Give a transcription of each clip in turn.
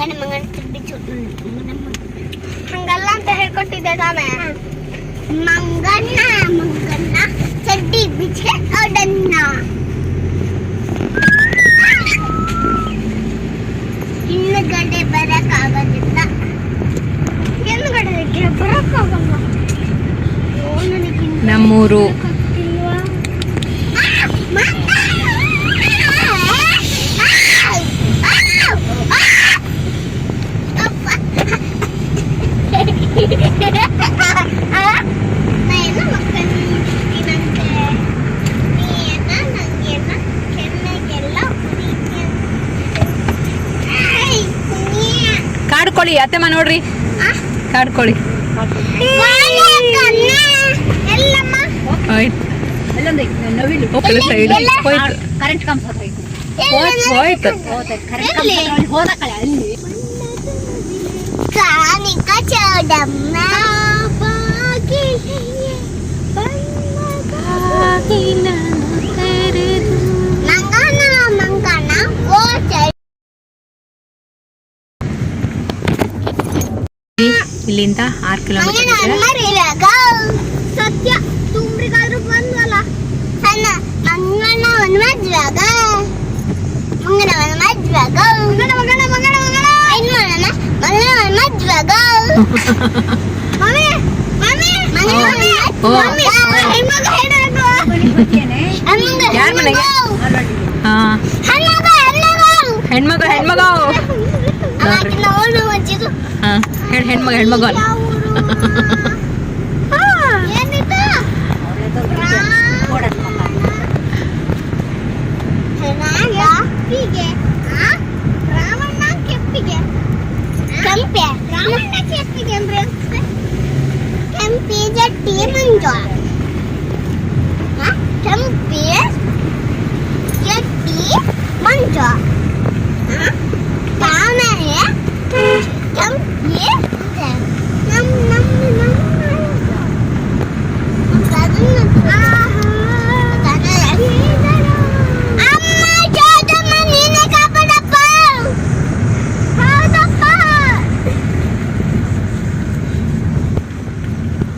ಮಂಗನ ಮಂಗನ ಚಡ್ಡಿ ಚುಟ್ಟು ಹಂಗಲ್ಲ ಅಂತ ಹೇಳ್ಕೊಟ್ಟಿದ್ದೆ ತಾನೇ ಮಂಗಣ್ಣ ಮಂಗಣ್ಣ ಚಡ್ಡಿ ಬಿಚ್ಚೆ ಒಡನ್ನ ಹಿಂದ್ಗಡೆ ಬರಕ್ಕಾಗೋದಿಲ್ಲ ಹಿಂದ್ಗಡೆ ಬರಕ್ಕಾಗಲ್ಲ ಓ, ನನಗೆ ಹಿಂದ್ಗಡೆ ನಮ್ಮೂರು ಕಾಡ್ಕೊಳ್ಳಿ ಅತ್ತೆಮ್ಮ ನೋಡ್ರಿ. ಆ? ಕಾಡ್ಕೊಳ್ಳಿ. ಬಾಳೆ ಇಲ್ಲಿಂದ ಆರು ಕಿಲೋಮೀಟರ್ ಸತ್ಯ ತುಂಬ್ರಿಗಾದ್ರು ಬಂದ್ವಲ್ಲ? ಸಣ್ಣ ಮಂಗನ ಒಂದು ಮದ್ವೆಗ ಮಂಗನ ಒಂದು ಮದ್ವೆಗ ಮಂಗನ ಮಂಗನ ಮಂಗನ ಮಂಗನ. ಏನ್ ಮಾಡೋಣ? ಮಂಗನ ಒಂದು ಮದ್ವೆಗ ಮಮ್ಮಿ ಮಮ್ಮಿ ಮಂಗನ ಓ. ಮಮ್ಮಿ ಹೆಣ್ಮಗ ಯಾರ್ ಮನೆಗೆ? ಹಾ. ಹೆಣ್ಮಗ ಹೆಣ್ಮಗ ಹೆಣ್ಮಗ. ಹೆಣ್ಮಗ ಅವಾಗ ನಾವು ಹಚ್ಚಿದ್ದು ಹಾ ಹೆಣ್ ಹೆಣ್ಮಗ ಹೆಣ್ಮಗ ಅಲ್ಲ. ಏನಿತ್ತು ಓಡೋದು ಮಗ. ಕೆಪ್ಪಿಗೆ ರಾವಣ ಕೆಪ್ಪಿಗೆ ಕೆಂಪೆ ರಾವಣ ಕೆಪ್ಪಿಗೆ ಅಂದ್ರೆ ಕೆಂಪಿ ಜಟ್ಟಿ ಮಂಜ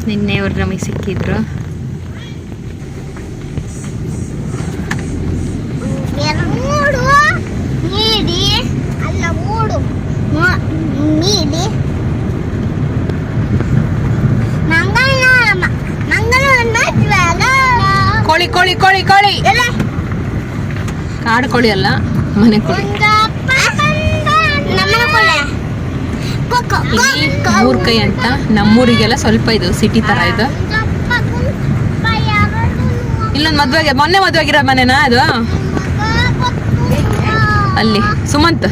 ನಿನ್ನೆ ಅವ್ರು ನಮಗೆ ಸಿಕ್ಕಿದ್ರು. ಕೋಳಿ ಕೋಳಿ ಕೋಳಿ ಕೋಳಿ. ಕಾಡು ಕೋಳಿ ಅಲ್ಲ ಮನೆ ಕೋಳಿ. ಇಲ್ಲಿ ಮೂರ್ ಕೈ ಅಂತ. ನಮ್ಮೂರಿಗೆಲ್ಲ ಸ್ವಲ್ಪ ಇದು ಸಿಟಿ ತರ ಇದು. ಇಲ್ಲೊಂದು ಮದ್ವೆಗೆ, ಮೊನ್ನೆ ಮದ್ವೆ ಆಗಿರೋ ಮನೆನಾ ಅದು? ಅಲ್ಲಿ. ಸುಮಂತ್?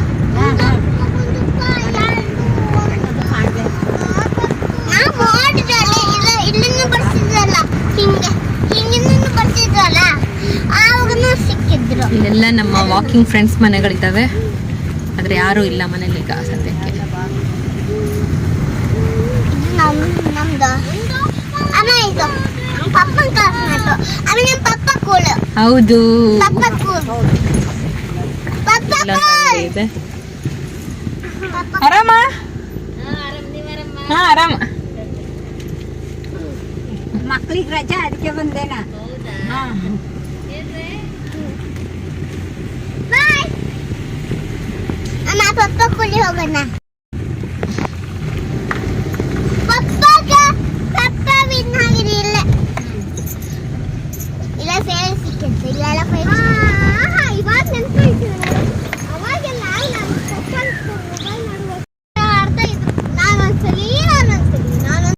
ಇಲ್ಲೆಲ್ಲ ನಮ್ಮ ವಾಕಿಂಗ್ ಫ್ರೆಂಡ್ಸ್ ಮನೆಗಳಿದ್ದಾವೆ. ಆದರೆ ಯಾರೂ ಇಲ್ಲ ಮನೇಲಿ ಈಗ ಸದ್ಯಕ್ಕೆ. ನಮ್ ನಮ್ದು. ಅಮ್ಮ ಇದು ಪಪ್ಪನ ಕ್ಲಾಸ್ಮೇಟು ಆಮೇಲೆ ನಮ್ಮ ಪಪ್ಪ ಕೂಳು ಹೌದು. ಪಪ್ಪ ಕೂಲ್. ಪಪ್ಪ ಇದೆ. ಆರಾಮ? ಹಾ ಆರಾಮ. ಮಕ್ಳಿಗೆ ರಜಾ ಅದಕ್ಕೆ ಬಂದೇನಾ? ಹಾ. ಅಮ್ಮ ಪಪ್ಪ ಕೂಲಿ ಹೋಗೋಣ.